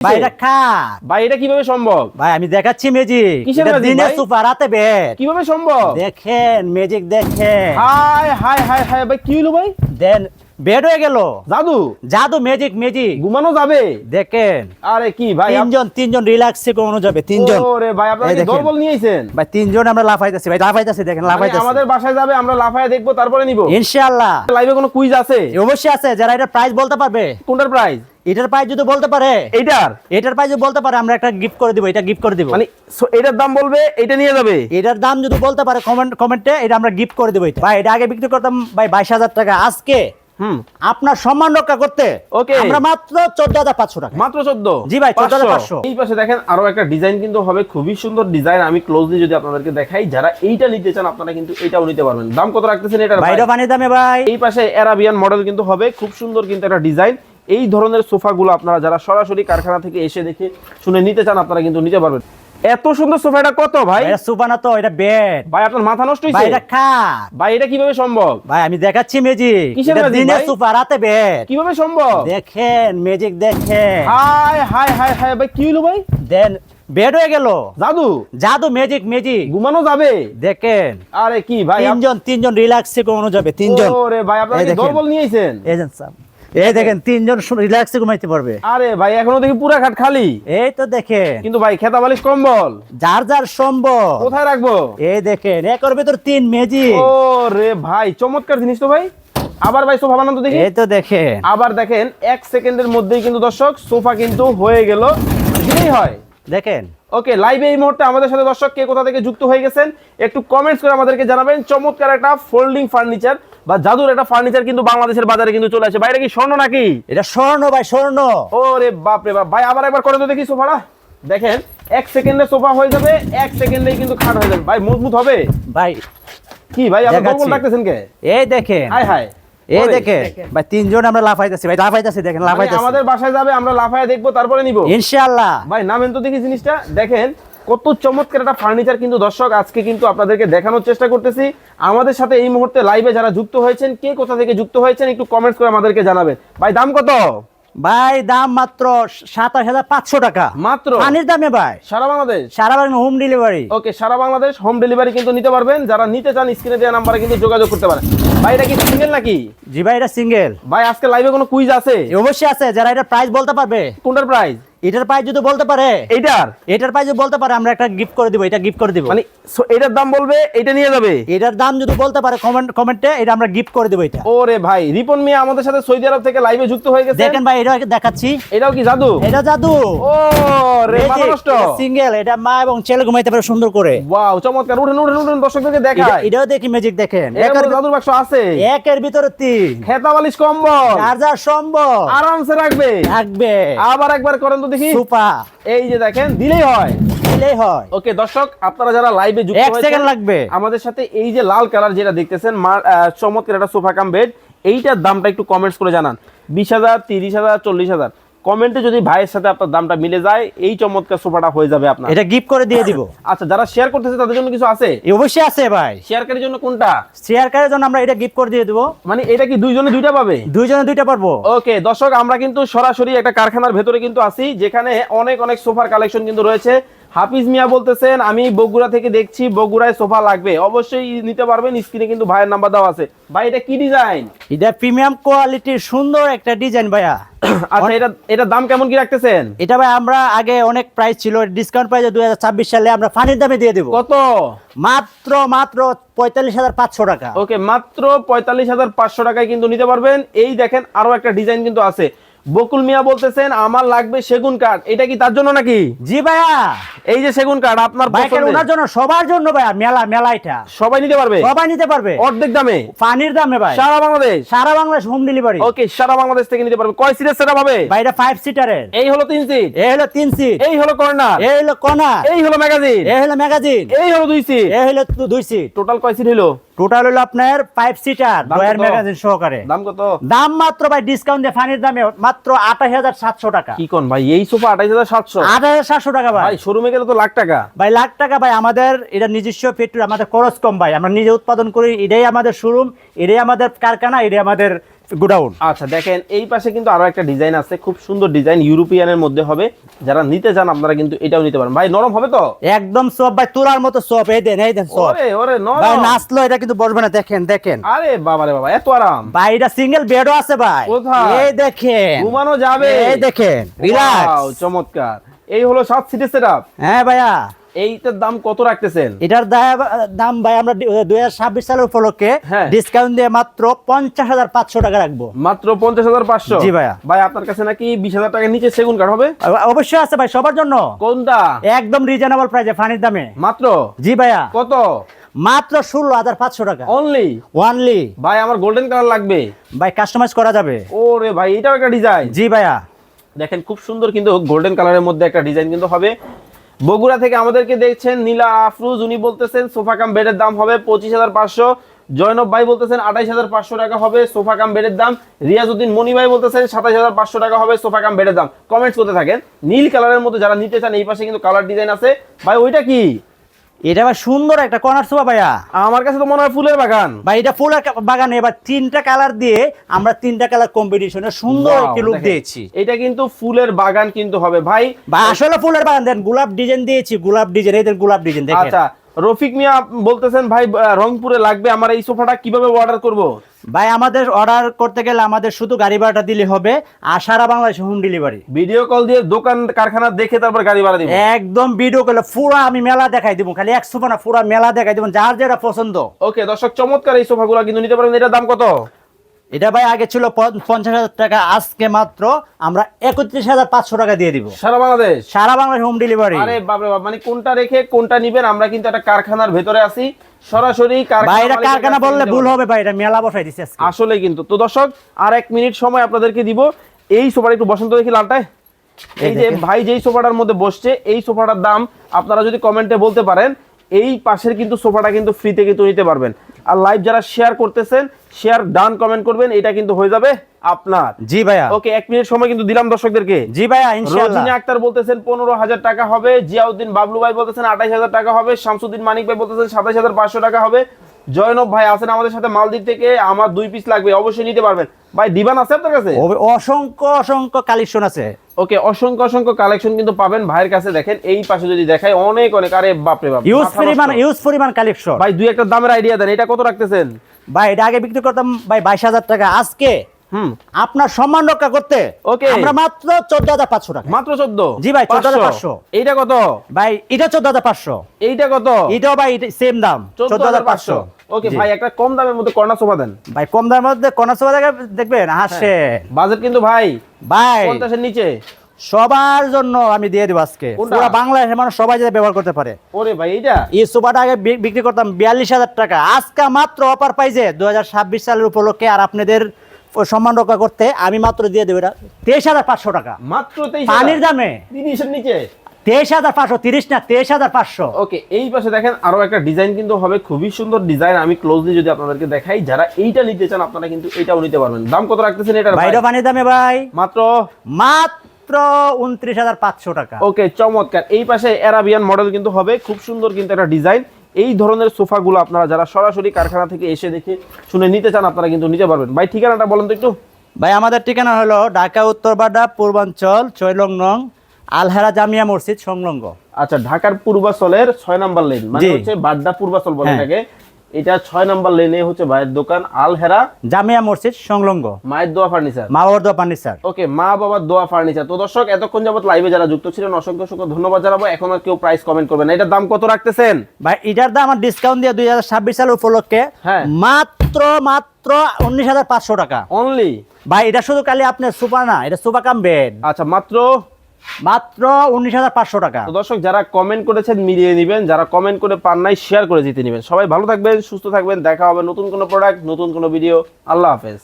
ভাই এটা খাট ভাই এটা কীভাবে সম্ভব? ভাই আমি দেখাচ্ছি ম্যাজিক এটা দিনে সুপার রাতে বেড কীভাবে সম্ভব? দেখেন ম্যাজিক দেখেন। হাই হাই হাই হাই ভাই কি হলো ভাই? দেন বেড হয়ে গেল। জাদু? জাদু ম্যাজিক ম্যাজিক ঘুমানো যাবে? দেখেন। আরে কি ভাই তিনজন তিনজন রিল্যাক্সে ঘুমানো যাবে তিনজন। ওরে ভাই আপনারা কি। দলবল নিয়েছেন? ভাই তিনজন আমরা লাফাইতেছি ভাই লাফাইতেছি দেখেন মানে লাফাইতেছি। আমাদের বাসায় যাবে আমরা লাফায় দেখব তারপরে নিব। ইনশাআল্লাহ। লাইভে কোনো কুইজ আছে? অবশ্যই আছে যারা এটা প্রাইস বলতে পারবে। কোনটার প্রাইস এটার প্রাইস যদি বলতে পারে এইটার? এটার প্রাইস যদি বলতে পারে আমরা একটা গিফট করে দিব এটা গিফট করে দিব। মানে এটার দাম বলবে এটা নিয়ে যাবে? এটার দাম যদি বলতে পারে কমেন্ট কমেন্টে এটা আমরা গিফট করে দেবো এটা। ভাই এটা আগে বিক্রি করতাম ভাই বাইশ হাজার টাকা। আজকে হুম। আপনার সম্মান রক্ষা করতে Okay. আমরা মাত্র চোদ্দ হাজার পাঁচশো টাকা। মাত্র চোদ্দ? জি ভাই, 14,500 এই পাশে দেখেন আরও একটা ডিজাইন কিন্তু হবে খুবই সুন্দর ডিজাইন আমি ক্লোজলি যদি আপনাদেরকে দেখাই যারা এইটা নিতে চান আপনারা কিন্তু এটাও নিতে পারবেন। দাম কত রাখতেছেন এটার ভাই? বাইরে পানি দামে ভাই। এই পাশে অ্যারাবিয়ান মডেল কিন্তু হবে খুব সুন্দর কিন্তু একটা ডিজাইন এই ধরনের সোফাগুলো আপনারা যারা সরাসরি কারখানা থেকে এসে দেখে শুনে নিতে চান আপনারা কিন্তু নিতে পারবেন। এত সুন্দর সোফাটা কত ভাই? এটা সুপানা তো এটা বেড ভাই আপনার মাথা নষ্ট ভাই হয়েছে এটা খাট ভাই এটা কীভাবে সম্ভব? ভাই আমি দেখাচ্ছি ম্যাজিক কিসের এটা দিনে ভাই? সুপার রাতে বেড কীভাবে সম্ভব? দেখেন ম্যাজিক দেখেন। হাই হাই হাই হাই ভাই কি হলো ভাই? দেন বেড হয়ে গেল। জাদু? জাদু ম্যাজিক ম্যাজিক ঘুমানো যাবে? দেখেন। আরে কি ভাই তিনজন তিনজন রিল্যাক্সে ঘুমানো যাবে তিনজন। ওরে ভাই আপনারা দলবল নিয়েছেন? যে সব। এই দেখেন তিনজন রিল্যাক্সে ঘুমাইতে পারবে। আরে ভাই এখনও দেখি পুরা খাট খালি। এই তো দেখেন। কিন্তু ভাই খেতা বালিশ কম্বল। যার যার সম্ভব কোথায় রাখব? এই দেখেন একর ভিতর তিন মেজি ও রে ভাই চমৎকার জিনিস তো ভাই। আবার ভাই সোফা বানান দেখি। এই তো দেখেন। আবার দেখেন এক সেকেন্ডের মধ্যেই কিন্তু দর্শক সোফা কিন্তু হয়ে গেল। দিলেই হয়। দেখেন। ওকে লাইভে এই মুহূর্তে আমাদের সাথে দর্শক কে কোথা থেকে যুক্ত হয়ে গেছেন একটু কমেন্টস করে আমাদেরকে জানাবেন। চমৎকার একটা ফোল্ডিং ফার্নিচার বা জাদুর একটা ফার্নিচার কিন্তু বাংলাদেশের বাজারে কিন্তু চলে আসে। বাইরে কি স্বর্ণ নাকি? এটা স্বর্ণ ভাই স্বর্ণ। ওরে বাপ রে বাপ। ভাই আবার একবার করে তো দেখি সোফাটা। দেখেন এক সেকেন্ডে সোফা হয়ে যাবে এক সেকেন্ডেই কিন্তু খাট হয়ে যাবে। ভাই মজবুত হবে। ভাই কি ভাই আপনি। দুর্বল রাখতেছেন কে? এই দেখেন। Hi hi. এই দেখেন। ভাই তিনজন আমরা লাফাইতেছি। ভাই লাফাইতেছি দেখেন মানে লাফাইতেছি। আমাদের বাসায় যাবে আমরা লাফায় দেখব তারপরে নিব। ইনশাআল্লাহ। ভাই নামেন তো দেখি জিনিসটা। দেখেন কত চমৎকার একটা ফার্নিচার কিন্তু দর্শক আজকে কিন্তু আপনাদেরকে দেখানোর চেষ্টা করতেছি। আমাদের সাথে এই মুহূর্তে লাইভে যারা যুক্ত হয়েছেন কে কোথা থেকে যুক্ত হয়েছেন একটু কমেন্টস করে আমাদেরকে জানাবেন। ভাই দাম কত? ভাই দাম মাত্র সাতাশ হাজার পাঁচশো টাকা। মাত্র? পানির দামে ভাই? সারা বাংলাদেশ? সারা বাংলা হোম ডেলিভারি ওকে সারা বাংলাদেশ হোম ডেলিভারি কিন্তু নিতে পারবেন। যারা নিতে চান স্ক্রিনে দেওয়া নাম্বারে কিন্তু যোগাযোগ করতে পারেন। ভাই এটা কি সিঙ্গেল নাকি? জি ভাই এটা সিঙ্গেল ভাই আজকে লাইভে কোনো কুইজ আছে? অবশ্যই আছে যারা এটা প্রাইস বলতে পারবে। কোনটার প্রাইস এটার প্রাইস যদি বলতে পারে এইটার? এটার প্রাইস যদি বলতে পারে আমরা একটা গিফট করে দিব এটা গিফট করে দিব। মানে এটার দাম বলবে এটা নিয়ে যাবে? এটার দাম যদি বলতে পারে কমেন্ট কমেন্টে এটা আমরা গিফট করে দেবো এটা। ওরে ভাই রিপন মিয়া আমাদের সাথে সৌদি আরব থেকে লাইভে যুক্ত হয়ে গেছে। দেখেন ভাই এটা দেখাচ্ছি। এটাও কি জাদু? এটা জাদু। ও রে নষ্ট। সিঙ্গেল এটা মা এবং ছেলে ঘুমাইতে পারে সুন্দর করে। ওয়াও চমৎকার। উঠেন উঠেন উঠেন দর্শকদেরকে দেখায় এটাও দেখি ম্যাজিক দেখেন। জাদুর বাক্স আছে একের ভিতরে তিন। খেতা বালিশ কম্বল। যার সম্ভব আরামসে রাখবে। থাকবে আবার একবার করেন তো দেখি। সুপা। এই যে দেখেন দিলেই হয়। দিলেই হয়। ওকে দর্শক আপনারা যারা লাইভে যুক্ত সেকেন্ড লাগবে। আমাদের সাথে এই যে লাল কালার যেটা দেখতেছেন চমৎকার একটা সোফা কাম বেড এইটার দামটা একটু কমেন্টস করে জানান। বিশ হাজার তিরিশ হাজার চল্লিশ হাজার। কমেন্টে যদি ভাইয়ের সাথে আপনার দামটা মিলে যায় এই চমৎকার সোফাটা হয়ে যাবে আপনার। এটা গিফট করে দিয়ে দিব। আচ্ছা যারা শেয়ার করতেছে তাদের জন্য কিছু আছে? অবশ্যই আছে ভাই। শেয়ারকারীর জন্য কোনটা? শেয়ার করার জন্য আমরা এটা গিফট করে দিয়ে দিব। মানে এটা কি দুইজনে দুইটা পাবে? দুইজনে দুইটা পারব। ওকে দর্শক আমরা কিন্তু সরাসরি একটা কারখানার ভেতরে কিন্তু আছি যেখানে অনেক অনেক সোফার কালেকশন কিন্তু রয়েছে। হাফিজ মিয়া বলতেছেন আমি বগুড়া থেকে দেখছি বগুড়ায় সোফা লাগবে। অবশ্যই নিতে পারবেন স্ক্রিনে কিন্তু ভাইয়ের নাম্বার দেওয়া আছে। ভাই এটা কি ডিজাইন? এটা প্রিমিয়াম কোয়ালিটির সুন্দর একটা ডিজাইন ভাইয়া। আচ্ছা এটা এটা দাম কেমন কি রাখতেছেন? এটা ভাই আমরা আগে অনেক প্রাইস ছিল ডিসকাউন্ট প্রাইসে দুই সালে আমরা ফানির দামে দিয়ে দেবো। কত? মাত্র মাত্র পঁয়তাল্লিশ হাজার পাঁচশো টাকা। ওকে মাত্র পঁয়তাল্লিশ হাজার পাঁচশো টাকায় কিন্তু নিতে পারবেন। এই দেখেন আরও একটা ডিজাইন কিন্তু আছে। বকুল মিয়া বলতেছেন আমার লাগবে সেগুন কাঠ। এটা কি তার জন্য নাকি? জি ভাইয়া। এই যে সেগুন কাঠ আপনার বাইকের ওনার জন্য? সবার জন্য ভাইয়া মেলা মেলা এটা। সবাই নিতে পারবে? সবাই নিতে পারবে। অর্ধেক দামে? পানির দামে ভাই। সারা বাংলাদেশ? সারা বাংলাদেশ হোম ডেলিভারি ওকে সারা বাংলাদেশ থেকে নিতে পারবে। কয় সিটের সেটা পাবে ভাই এটা ফাইভ সিটারের এই হলো তিন সিট এ হলো তিন সিট এই হলো কর্নার এ হলো কনা এই হলো ম্যাগাজিন এ হলো ম্যাগাজিন এই হলো দুই সিট এ হলো দু- দুই সিট টোটাল কয় সিট হলো টোটাল হলো আপনার ফাইভ সিটার রয়্যাল ডয়ার ম্যাগাজিন সহকারে। দাম কত? দাম মাত্র ভাই ডিসকাউন্ট দিয়ে ফানির দামে মাত্র আঠাশ হাজার সাতশো টাকা। কি কোন ভাই? এই সোফা আঠাশ হাজার সাতশো? আঠাশ হাজার সাতশো টাকা ভাই। ভাই শোরুমে গেলে তো লাখ টাকা। ভাই লাখ টাকা ভাই আমাদের এটা নিজস্ব ফ্যাক্টরি আমাদের খরচ কম ভাই। আমরা নিজে উৎপাদন করি এটাই আমাদের শোরুম এটাই আমাদের কারখানা এটাই আমাদের গোডাউন। আচ্ছা দেখেন এই পাশে কিন্তু আরও একটা ডিজাইন আছে। খুব সুন্দর ডিজাইন ইউরোপিয়ানের মধ্যে হবে। যারা নিতে চান আপনারা কিন্তু এটাও নিতে পারেন। ভাই নরম হবে তো? একদম সব ভাই তোলার মতো সব। এই দেন এই দেন সব। ওরে ওরে ভাই নরম নাচলো এটা কিন্তু বসবে না। দেখেন দেখেন। আরে বাবা রে বাবা এত আরাম। ভাই এটা সিঙ্গেল বেডও আছে ভাই। কোথায়? এই দেখেন। ঘুমানো যাবে। এই দেখেন। রিল্যাক্স। চমৎকার। এই হলো সাত সিটের সেটআপ হ্যাঁ ভাইয়া। এইটার দাম কত রাখতেছেন? এটার দাম ভাই আমরা দুই হাজার ছাব্বিশ সালের উপলক্ষে হ্যাঁ। ডিসকাউন্ট দিয়ে মাত্র পঞ্চাশ হাজার পাঁচশো টাকা রাখব। মাত্র পঞ্চাশ হাজার পাঁচশো? জি ভাইয়া। ভাই আপনার কাছে নাকি বিশ হাজার টাকার নিচে সেগুন কাঠ হবে? অবশ্যই আছে ভাই সবার জন্য। কোনটা? একদম রিজনেবল প্রাইসে ফানির দামে। মাত্র? জি ভাইয়া। কত? মাত্র ষোলো হাজার পাঁচশো টাকা। অনলি ওয়ানলি ভাই আমার গোল্ডেন কালার লাগবে। ভাই কাস্টমাইজ করা যাবে। ওরে ভাই এটাও একটা ডিজাইন জি ভাইয়া। দেখেন খুব সুন্দর কিন্তু গোল্ডেন কালারের মধ্যে একটা ডিজাইন কিন্তু হবে। বগুড়া থেকে আমাদেরকে দেখছেন নীলা আফরুজ, উনি বলতেছেন সোফা কাম বেডের দাম হবে পঁচিশ হাজার পাঁচশো। জয়নব ভাই বলতেছেন, আঠাইশ হাজার পাঁচশো টাকা হবে সোফা কাম বেডের দাম। রিয়াজুদ্দিন মনি ভাই বলতেছেন, সাতাইশ হাজার পাঁচশো টাকা হবে সোফা কাম বেডের দাম। কমেন্টস করতে থাকেন। নীল কালারের মতো যারা নিতে চান, এই পাশে কিন্তু কালার ডিজাইন আছে। ভাই, ওইটা কি? এটা আবার সুন্দর একটা কর্নার সোফা ভাইয়া। আমার কাছে তো মনে হয় ফুলের বাগান। ভাই এটা ফুলের বাগানে এবার তিনটা কালার দিয়ে আমরা তিনটা কালার কম্বিনেশনে সুন্দর একটি লুক দিয়েছি। এটা কিন্তু ফুলের বাগান কিন্তু হবে। ভাই ভাই আসলে ফুলের বাগান দেন গোলাপ ডিজাইন দিয়েছি গোলাপ ডিজাইন এই দেন গোলাপ ডিজাইন দেখেন। আচ্ছা রফিক মিয়া বলতেছেন ভাই রংপুরে লাগবে আমার এই সোফাটা কীভাবে অর্ডার করব? ভাই আমাদের অর্ডার করতে গেলে আমাদের শুধু গাড়ি ভাড়াটা দিলে হবে আর সারা বাংলাদেশে হোম ডেলিভারি ভিডিও কল দিয়ে দোকান কারখানা দেখে তারপর গাড়ি ভাড়া দিব। একদম ভিডিও কলে পুরো আমি মেলা দেখাই দিব খালি এক সোফা না পুরো মেলা দেখাই দিব যার যেটা পছন্দ। ওকে দর্শক চমৎকার এই সোফাগুলো কিন্তু নিতে পারবেন এটার দাম কত? এটা ভাই আগে ছিল পঞ্চাশ হাজার টাকা আজকে মাত্র আমরা একত্রিশ হাজার পাঁচশো টাকা দিয়ে দিব। সারা বাংলাদেশ? সারা বাংলাদেশ হোম ডেলিভারি আরে বাপরে বাপ মানে কোনটা রেখে কোনটা নিবেন? আমরা কিন্তু একটা কারখানার ভেতরে আছি। সরাসরি কারখানা বললে ভুল হবে ভাই এটা মেলা বসাই দিচ্ছে আসলে কিন্তু। তো দর্শক আর এক মিনিট সময় আপনাদেরকে দিব। এই সোফাটা একটু বসন্ত দেখি লালটায়। এই যে ভাই যেই সোফাটার মধ্যে বসছে এই সোফাটার দাম আপনারা যদি কমেন্টে বলতে পারেন এই পাশের কিন্তু সোফাটা কিন্তু ফ্রিতে কিন্তু নিতে পারবেন। আর লাইভ যারা শেয়ার করতেছেন শেয়ার ডান কমেন্ট করবেন এটা কিন্তু হয়ে যাবে আপনার। জি ভাইয়া। ওকে এক মিনিট সময় কিন্তু দিলাম দর্শকদেরকে। জি ভাইয়া ইনশাআল্লাহ। রোজিনা আক্তার বলতেছেন পনেরো হাজার টাকা হবে। জিয়াউদ্দিন বাবলু ভাই বলতেছেন আঠাইশ হাজার টাকা হবে। শামসুদ্দিন মানিক ভাই বলতেছেন সাতাইশ হাজার পাঁচশো টাকা হবে। জয়নব ভাই আছেন আমাদের সাথে মালদ্বীপ থেকে আমার দুই পিস লাগবে অবশ্যই নিতে পারবেন। ভাই দিবান আছে আপনার কাছে? অসংখ্য অসংখ্য কালেকশন আছে। ওকে অসংখ্য অসংখ্য কালেকশন কিন্তু পাবেন। ভাইয়ের কাছে দেখেন এই পাশে যদি দেখায় অনেক অনেক আরে বাপরে বাপ ইউজ পরিমাণ ইউজ পরিমাণ কালেকশন ভাই দুই একটা দামের আইডিয়া দেন এটা কত রাখতেছেন? ভাই এটা আগে বিক্রি করতাম ভাই বাইশ হাজার টাকা। আজকে হুম। আপনার সম্মান রক্ষা করতে Okay. আমরা মাত্র চোদ্দ হাজার পাঁচশো টাকা। মাত্র চোদ্দ? জি ভাই, 14,500 এইটা কত? ভাই এটা চোদ্দ হাজার পাঁচশো। এইটা কত? এটাও ভাই সেম দাম চোদ্দ হাজার পাঁচশো। ওকে ভাই একটা কম দামের মধ্যে কর্নার সোফা দেন। ভাই কম দামের মধ্যে সোফা দেখে দেখবেন হাসে বাজেট কিন্তু ভাই ভাই নিচে। সবার জন্য আমি দিয়ে দেবো আজকে? পুরো বাংলাদেশের মানুষ সবাই যাতে ব্যবহার করতে পারে। ওরে ভাই এইটা? এই সোফাটা আগে বিক্রি করতাম বিয়াল্লিশ হাজার টাকা। আজকে মাত্র অফার পাইছে দু হাজার ছাব্বিশ সালের উপলক্ষে আর আপনাদের সম্মান রক্ষা করতে আমি মাত্র দিয়ে দেবো এটা। তেইশ হাজার পাঁচশো টাকা। মাত্র পানির দামে। তিরিশের নিচে? তেইশ হাজার পাঁচশো তিরিশ না তেইশ হাজার পাঁচশো। ওকে এই পাশে দেখেন আরও একটা ডিজাইন কিন্তু হবে খুবই সুন্দর ডিজাইন। আমি ক্লোজলি যদি আপনাদেরকে দেখাই যারা এইটা নিতে চান আপনারা কিন্তু এটাও নিতে পারবেন। দাম কত রাখতেছেন ভাই? বাইরে পানির দামে ভাই। মাত্র? মাত্র উনত্রিশ হাজার পাঁচশো টাকা। ওকে চমৎকার। এই পাশে অ্যারাবিয়ান মডেল কিন্তু হবে খুব সুন্দর কিন্তু একটা ডিজাইন। এই ধরনের সোফাগুলো আপনারা যারা সরাসরি কারখানা থেকে এসে দেখে শুনে নিতে চান আপনারা কিন্তু নিতে পারবেন। ভাই ঠিকানাটা বলেন তো একটু। ভাই আমাদের ঠিকানা হলো ঢাকা উত্তরবাডা পূর্বাঞ্চল চৈলংনং আলহারা জামিয়া মসজিদ সংলগ্ন। আচ্ছা ঢাকার পূর্বাচলের ছয় নাম্বার লেন মানে হচ্ছে বাড্ডা পূর্বাচল বলে হ্যাঁ। থাকে এটা ছয় নাম্বার লেনে হচ্ছে ভাইয়ের দোকান আল হেরা জামিয়া মসজিদ সংলগ্ন। মায়ের দোয়া ফার্নিচার। মাওয়ার্দ ফার্নিচার। ওকে মা বাবার দোয়া ফার্নিচার। তো দর্শক এতক্ষণ যাবত লাইভে যারা যুক্ত ছিলেন অসংখ্য অসংখ্য ধন্যবাদ জানাব। এখন আর কেউ প্রাইস কমেন্ট করবেন না। এটার দাম কত রাখতেছেন? ভাই এটার দাম আমার ডিসকাউন্ট দিয়ে দুই হাজার ছাব্বিশ সালের উপলক্ষে হ্যাঁ। মাত্র মাত্র উনিশ হাজার পাঁচশো টাকা। অনলি ভাই এটা শুধু খালি আপনার সুপার না এটা সুপার কাম বেড আচ্ছা মাত্র মাত্র উনিশ হাজার পাঁচশো টাকা। দর্শক, যারা কমেন্ট করেছেন মিলিয়ে নেবেন, যারা কমেন্ট করে পান নাই শেয়ার করে জিতে নেবেন। সবাই ভালো থাকবেন, সুস্থ থাকবেন, দেখা হবে নতুন কোনো প্রোডাক্ট নতুন কোনো ভিডিও আল্লাহ হাফেজ।